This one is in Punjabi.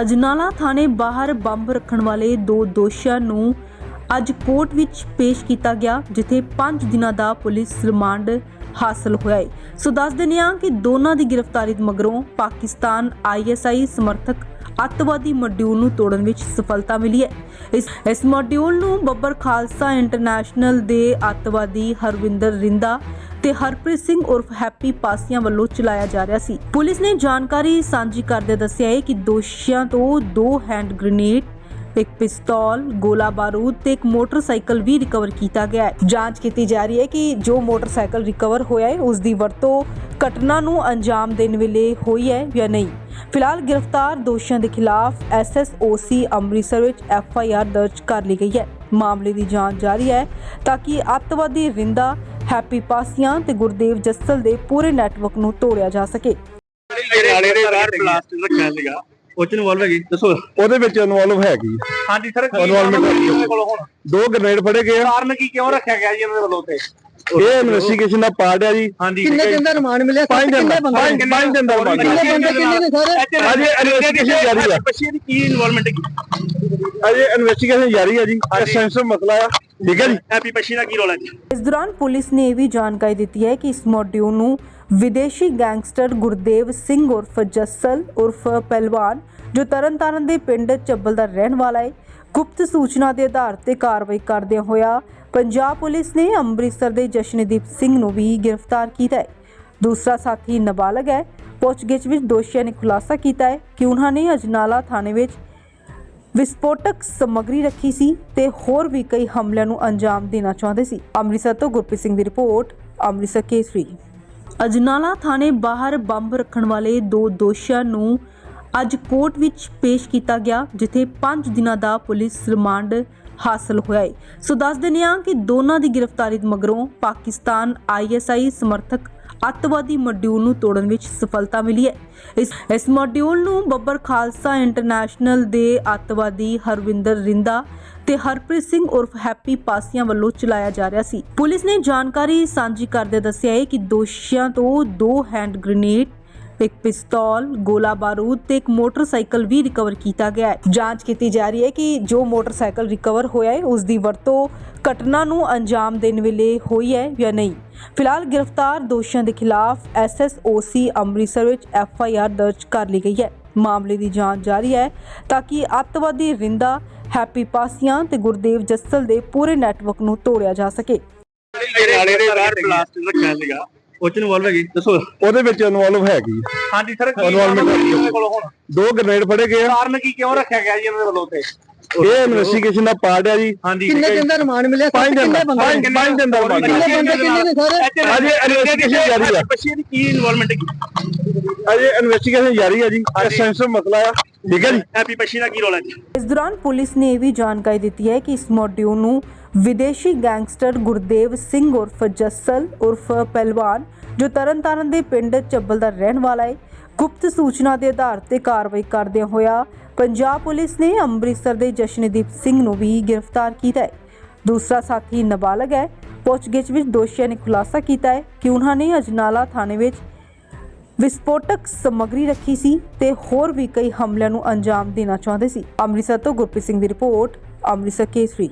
ਅਜਨਾਲਾ ਥਾਣੇ ਬਾਹਰ ਬੰਬ ਰੱਖਣ ਵਾਲੇ ਦੋ ਦੋਸ਼ੀਆਂ ਨੂੰ ਅੱਜ ਕੋਰਟ ਵਿੱਚ ਪੇਸ਼ ਕੀਤਾ ਗਿਆ, ਜਿੱਥੇ 5 ਦਿਨਾਂ ਦਾ ਪੁਲਿਸ ਰਿਮਾਂਡ ਹਾਸਲ ਹੋਇਆ ਹੈ। ਸੋ ਦੱਸ ਦਿੰਦੇ ਹਾਂ ਕਿ ਦੋਨਾਂ ਦੀ ਗ੍ਰਿਫਤਾਰੀ ਮਗਰੋਂ ਪਾਕਿਸਤਾਨ ਆਈਐਸਆਈ ਸਮਰਥਕ ਅੱਤਵਾਦੀ ਮੋਡਿਊਲ ਨੂੰ ਤੋੜਨ ਵਿੱਚ ਸਫਲਤਾ ਮਿਲੀ ਹੈ। ਇਸ ਇਸ ਮੋਡਿਊਲ ਨੂੰ ਬੱਬਰ ਖਾਲਸਾ ਇੰਟਰਨੈਸ਼ਨਲ ਦੇ ਅੱਤਵਾਦੀ ਹਰਵਿੰਦਰ ਰਿੰਦਾ ਤੇ ਹਰਪ੍ਰੀਤ ਸਿੰਘ ਉਰਫ ਹੈਪੀ ਪਾਸੀਆਂ ਵੱਲੋਂ ਚਲਾਇਆ ਜਾ ਰਿਹਾ ਸੀ। ਪੁਲਿਸ ਨੇ ਜਾਣਕਾਰੀ ਸਾਂਝੀ ਕਰਦੇ ਦੱਸਿਆ ਹੈ ਕਿ ਦੋਸ਼ੀਆਂ ਤੋਂ ਦੋ ਹੈਂਡ ਗ੍ਰੇਨੇਡ, ਇੱਕ ਪਿਸਤੌਲ, ਗੋਲਾ ਬਾਰੂਦ ਤੇ ਇੱਕ ਮੋਟਰਸਾਈਕਲ ਵੀ ਰਿਕਵਰ ਕੀਤਾ ਗਿਆ ਹੈ। ਜਾਂਚ ਕੀਤੀ ਜਾ ਰਹੀ ਹੈ ਕਿ ਜੋ ਮੋਟਰਸਾਈਕਲ ਰਿਕਵਰ ਹੋਇਆ ਹੈ, ਉਸ ਦੀ ਵਰਤੋਂ ਘਟਨਾ ਨੂੰ ਅੰਜਾਮ ਦੇਣ ਵੇਲੇ ਹੋਈ ਹੈ ਜਾਂ ਨਹੀਂ। ਫਿਲਹਾਲ ਗ੍ਰਿਫਤਾਰ ਦੋਸ਼ੀਆਂ ਦੇ ਖਿਲਾਫ ਐਸਐਸਓਸੀ ਅੰਮ੍ਰਿਤਸਰ ਵਿੱਚ ਐਫਆਈਆਰ ਦਰਜ ਕਰ ਲਈ ਗਈ ਹੈ। ਮਾਮਲੇ ਦੀ ਜਾਂਚ ਜਾਰੀ ਹੈ ਤਾਂ ਕਿ ਅੱਤਵਾਦੀ ਰਿੰਦਾ ਹੈਪੀ ਪਾਸੀਆਂ ਤੇ ਗੁਰਦੇਵ ਜੱਸਲ ਦੇ ਪੂਰੇ ਨੈਟਵਰਕ ਨੂੰ ਤੋੜਿਆ ਜਾ ਸਕੇ। ਨਾਲੇ ਦੇ ਬਾਹਰ ਪਲਾਸਟਿਕ ਰੱਖਿਆ ਸੀਗਾ। ਉਹ ਚ ਇਨਵੋਲਵ ਹੈਗੀ? ਦੱਸੋ। ਉਹਦੇ ਵਿੱਚ ਇਨਵੋਲਵ ਹੈਗੀ। ਹਾਂਜੀ ਸਰ ਹੁਣ? ਦੋ ਗ੍ਰੇਨੇਡ ਫੜੇ ਗਏ ਆ। ਕਾਰਨ ਕੀ ਕਿਉਂ ਰੱਖਿਆ ਗਿਆ ਜੀ ਇਹਨਾਂ ਦੇ ਵੱਲੋਂ ਤੇ ਇਹ ਇਨਵੈਸਟੀਗੇਸ਼ਨ ਦਾ ਪਾਰਟ ਹੈ ਜੀ। ਕਿੰਨੇ ਦਿਨ ਦਾ ਰਿਮਾਂਡ ਮਿਲਿਆ? ਪੰਜ ਦਿਨ ਦਾ ਕਿੰਨੇ ਬੰਦੇ? ਪੰਜ ਦਿਨ ਦਾ remand ਕਿੰਨੇ ਹੈ। ਬੰਦੇ ਕਿੰਨੇ ਨੇ ਸਾਰੇ? ਅਜੇ investigation ਜਾਰੀ ਆ। ਬੱਚੇ ਦੀ ਕੀ ਇਨਵੋਲਵਮੈਂਟ ਹੈਗੀ? ਅਜੇ ਇਨਵੈਸਟੀਗੇਸ਼ਨ ਜਾਰੀ ਹੈ ਜੀ। ਇਹ ਸੈਂਸਿਟਿਵ ਮਸਲਾ ਆ। ਠੀਕ ਹੈ ਜੀ। ਹੈਪੀ ਬੱਚੀ ਦਾ ਕੀ ਰੋਲ ਹੈ ਜੀ? ਇਸ ਦੌਰਾਨ ਪੁਲਿਸ ਨੇ ਇਹ ਵੀ ਜਾਣਕਾਰੀ ਦਿੱਤੀ ਹੈ ਕਿ ਇਸ ਮੋਡਿਊਲ ਨੂੰ ਵਿਦੇਸ਼ੀ ਗੈਂਗਸਟਰ ਗੁਰਦੇਵ ਸਿੰਘ ਉਰਫ ਜੱਸਲ ਉਰਫ ਪਹਿਲਵਾਨ ਜੋ ਤਰਨਤਾਰਨ ਦੇ ਪਿੰਡ ਚੱਬਲ ਦਾ ਰਹਿਣ ਵਾਲਾ ਹੈ ਗੁਪਤ ਸੂਚਨਾ ਦੇ ਆਧਾਰ ਤੇ ਕਾਰਵਾਈ ਕਰਦਿਆਂ ਹੋਇਆ ਪੰਜਾਬ ਪੁਲਿਸ ਨੇ ਅੰਮ੍ਰਿਤਸਰ ਦੇ ਜਸ਼ਨਦੀਪ ਸਿੰਘ ਨੂੰ ਵੀ ਗ੍ਰਿਫਤਾਰ ਕੀਤਾ ਹੈ। ਦੂਸਰਾ ਸਾਥੀ ਨਾਬਾਲਗ ਹੈ। ਪੁੱਛਗਿੱਛ ਵਿੱਚ ਦੋਸ਼ੀਆਂ ਨੇ ਖੁਲਾਸਾ ਕੀਤਾ ਹੈ ਕਿ ਉਹਨਾਂ ਨੇ ਅਜਨਾਲਾ ਥਾਣੇ ਵਿੱਚ ਵਿਸਫੋਟਕ ਸਮੱਗਰੀ ਰੱਖੀ ਸੀ ਤੇ ਹੋਰ ਵੀ ਕਈ ਹਮਲਿਆਂ ਨੂੰ ਅੰਜਾਮ ਦੇਣਾ ਚਾਹੁੰਦੇ ਸੀ। ਅੰਮ੍ਰਿਤਸਰ ਤੋਂ ਗੁਰਪ੍ਰੀਤ ਸਿੰਘ ਦੀ ਰਿਪੋਰਟ, ਅੰਮ੍ਰਿਤਸਰ ਕੇਸਰੀ। ਅਜਨਾਲਾ ਥਾਣੇ ਬਾਹਰ ਬੰਬ ਰੱਖਣ ਵਾਲੇ ਦੋ ਦੋਸ਼ੀਆਂ ਨੂੰ ਅੱਜ ਕੋਰਟ ਵਿੱਚ ਪੇਸ਼ ਕੀਤਾ ਗਿਆ, ਜਿੱਥੇ 5 ਦਿਨਾਂ ਦਾ ਪੁਲਿਸ ਰਿਮਾਂਡ ਹਾਸਲ ਹੋਇਆ ਹੈ। ਸੋ ਦੱਸ ਦਿੰਦੇ ਹਾਂ ਕਿ ਦੋਨਾਂ ਦੀ ਗ੍ਰਿਫਤਾਰੀ ਮਗਰੋਂ ਪਾਕਿਸਤਾਨ ਆਈਐਸਆਈ ਸਮਰਥਕ ਅੱਤਵਾਦੀ ਮੋਡਿਊਲ ਨੂੰ ਤੋੜਨ ਵਿੱਚ ਸਫਲਤਾ ਮਿਲੀ ਹੈ। ਇਸ ਇਸ ਮੋਡਿਊਲ ਨੂੰ ਬੱਬਰ ਖਾਲਸਾ ਇੰਟਰਨੈਸ਼ਨਲ ਦੇ ਅੱਤਵਾਦੀ ਹਰਵਿੰਦਰ ਰਿੰਦਾ ਤੇ ਹਰਪ੍ਰੀਤ ਸਿੰਘ ਉਰਫ ਹੈਪੀ ਪਾਸੀਆਂ ਵੱਲੋਂ ਚਲਾਇਆ ਜਾ ਰਿਹਾ ਸੀ। ਪੁਲਿਸ ਨੇ ਜਾਣਕਾਰੀ ਸਾਂਝੀ ਕਰਦੇ ਦੱਸਿਆ ਹੈ ਕਿ ਦੋਸ਼ੀਆਂ ਤੋਂ ਦੋ ਹੈਂਡ ਗ੍ਰੇਨੇਡ ਇੱਕ ਪਿਸਤੌਲ, ਗੋਲਾ ਬਾਰੂਦ ਤੇ ਇੱਕ ਮੋਟਰਸਾਈਕਲ ਵੀ ਰਿਕਵਰ ਕੀਤਾ ਗਿਆ ਹੈ। ਜਾਂਚ ਕੀਤੀ ਜਾ ਰਹੀ ਹੈ ਕਿ ਜੋ ਮੋਟਰਸਾਈਕਲ ਰਿਕਵਰ ਹੋਇਆ ਹੈ, ਉਸ ਦੀ ਵਰਤੋਂ ਘਟਨਾ ਨੂੰ ਅੰਜਾਮ ਦੇਣ ਵੇਲੇ ਹੋਈ ਹੈ ਜਾਂ ਨਹੀਂ। ਫਿਲਹਾਲ ਗ੍ਰਿਫਤਾਰ ਦੋਸ਼ੀਆਂ ਦੇ ਖਿਲਾਫ ਐਸਐਸਓਸੀ ਅੰਮ੍ਰਿਤਸਰ ਵਿੱਚ ਐਫਆਈਆਰ ਦਰਜ ਕਰ ਲਈ ਗਈ ਹੈ। ਮਾਮਲੇ ਦੀ ਜਾਂਚ ਜਾਰੀ ਹੈ ਤਾਂ ਕਿ ਅੱਤਵਾਦੀ ਰਿੰਦਾ, ਹੈਪੀ ਪਾਸੀਆਂ ਤੇ ਗੁਰਦੇਵ ਜੱਸਲ ਦੇ ਪੂਰੇ ਨੈਟਵਰਕ ਨੂੰ ਤੋੜਿਆ ਜਾ ਸਕੇ। ਨਾਲੇ ਦੇ ਬਾਹਰ ਪਲਾਸਟਿਕ ਰੱਖਿਆ ਸੀਗਾ ਉਹ ਚ ਇਨਵੋਲਵ ਹੈਗੀ ਦੱਸੋ। ਉਹਦੇ ਵਿੱਚ ਇਨਵੋਲਵ ਹੈਗੀ। ਹਾਂਜੀ ਸਰ ਹੈਗੀ। ਉਹਨਾਂ ਕੋਲ ਹੁਣ? ਦੋ ਗ੍ਰੇਨੇਡ ਫੜੇ ਗਏ ਆ। ਕਾਰਨ ਕੀ ਕਿਉਂ ਰੱਖਿਆ ਗਿਆ ਜੀ ਇਹਨਾਂ ਦੇ ਵੱਲੋਂ ਤੇ ਇਹ ਇਨਵੈਸਟੀਗੇਸ਼ਨ ਦਾ ਪਾਰਟ ਹੈ ਜੀ। ਹਾਂਜੀ। ਕਿੰਨੇ ਦਿਨ ਦਾ ਰਿਮਾਂਡ ਮਿਲਿਆ? ਪੰਜ ਦਿਨ ਦਾ ਕਿੰਨੇ ਬੰਦੇ? ਪੰਜ ਪੰਜ ਦਿਨ ਦਾ ਹੈ। ਕਿੰਨੇ ਬੰਦੇ ਕਿੰਨੇ ਨੇ ਸਾਰੇ ਅਜੇ investigation ਜਾਰੀ ਆ। ਬੱਚੇ ਦੀ ਕੀ ਇਨਵੋਲਵਮੈਂਟ ਹੈਗੀ? ਅਜੇ ਇਨਵੈਸਟੀਗੇਸ਼ਨ ਜਾਰੀ ਹੈ ਜੀ। ਸੈਂਸਿਟਿਵ ਮਸਲਾ ਆ। ਠੀਕ ਹੈ ਜੀ। ਹੈਪੀ ਬੱਚੀ ਦਾ ਕੀ ਰੋਲ ਹੈ ਜੀ? ਇਸ ਦੌਰਾਨ ਪੁਲਿਸ ਨੇ ਇਹ ਵੀ ਜਾਣਕਾਰੀ ਦਿੱਤੀ ਹੈ ਕਿ ਇਸ ਮੋਡਿਊਲ ਨੂੰ ਵਿਦੇਸ਼ੀ ਗੈਂਗਸਟਰ ਗੁਰਦੇਵ ਸਿੰਘ ਉਰਫ ਜੱਸਲ ਉਰਫ ਪਹਿਲਵਾਨ, ਜੋ ਤਰਨਤਾਰਨ ਦੇ ਪਿੰਡ ਚੱਬਲ ਦਾ ਰਹਿਣ ਵਾਲਾ ਹੈ, ਗੁਪਤ ਸੂਚਨਾ ਦੇ ਆਧਾਰ ਤੇ ਕਾਰਵਾਈ ਕਰਦਿਆਂ ਹੋਇਆ ਪੰਜਾਬ ਪੁਲਿਸ ਨੇ ਅੰਮ੍ਰਿਤਸਰ ਦੇ ਜਸ਼ਨਦੀਪ ਸਿੰਘ ਨੂੰ ਵੀ ਗ੍ਰਿਫਤਾਰ ਕੀਤਾ ਹੈ। ਦੂਸਰਾ ਸਾਥੀ ਨਾਬਾਲਗ ਹੈ, ਪੁੱਛਗਿੱਛ ਵਿੱਚ ਦੋਸ਼ੀਆਂ ਨੇ ਖੁਲਾਸਾ ਕੀਤਾ ਹੈ ਕਿ ਉਹਨਾਂ ਨੇ ਅਜਨਾਲਾ ਥਾਣੇ ਵਿੱਚ ਵਿਸਫੋਟਕ ਸਮੱਗਰੀ ਰੱਖੀ ਸੀ ਤੇ ਹੋਰ ਵੀ ਕਈ ਹਮਲਿਆਂ ਨੂੰ ਅੰਜਾਮ ਦੇਣਾ ਚਾਹੁੰਦੇ ਸੀ। ਅੰਮ੍ਰਿਤਸਰ ਤੋਂ ਗੁਰਪ੍ਰੀਤ ਸਿੰਘ ਦੀ ਰਿਪੋਰਟ, ਅੰਮ੍ਰਿਤਸਰ ਕੇਸਰੀ।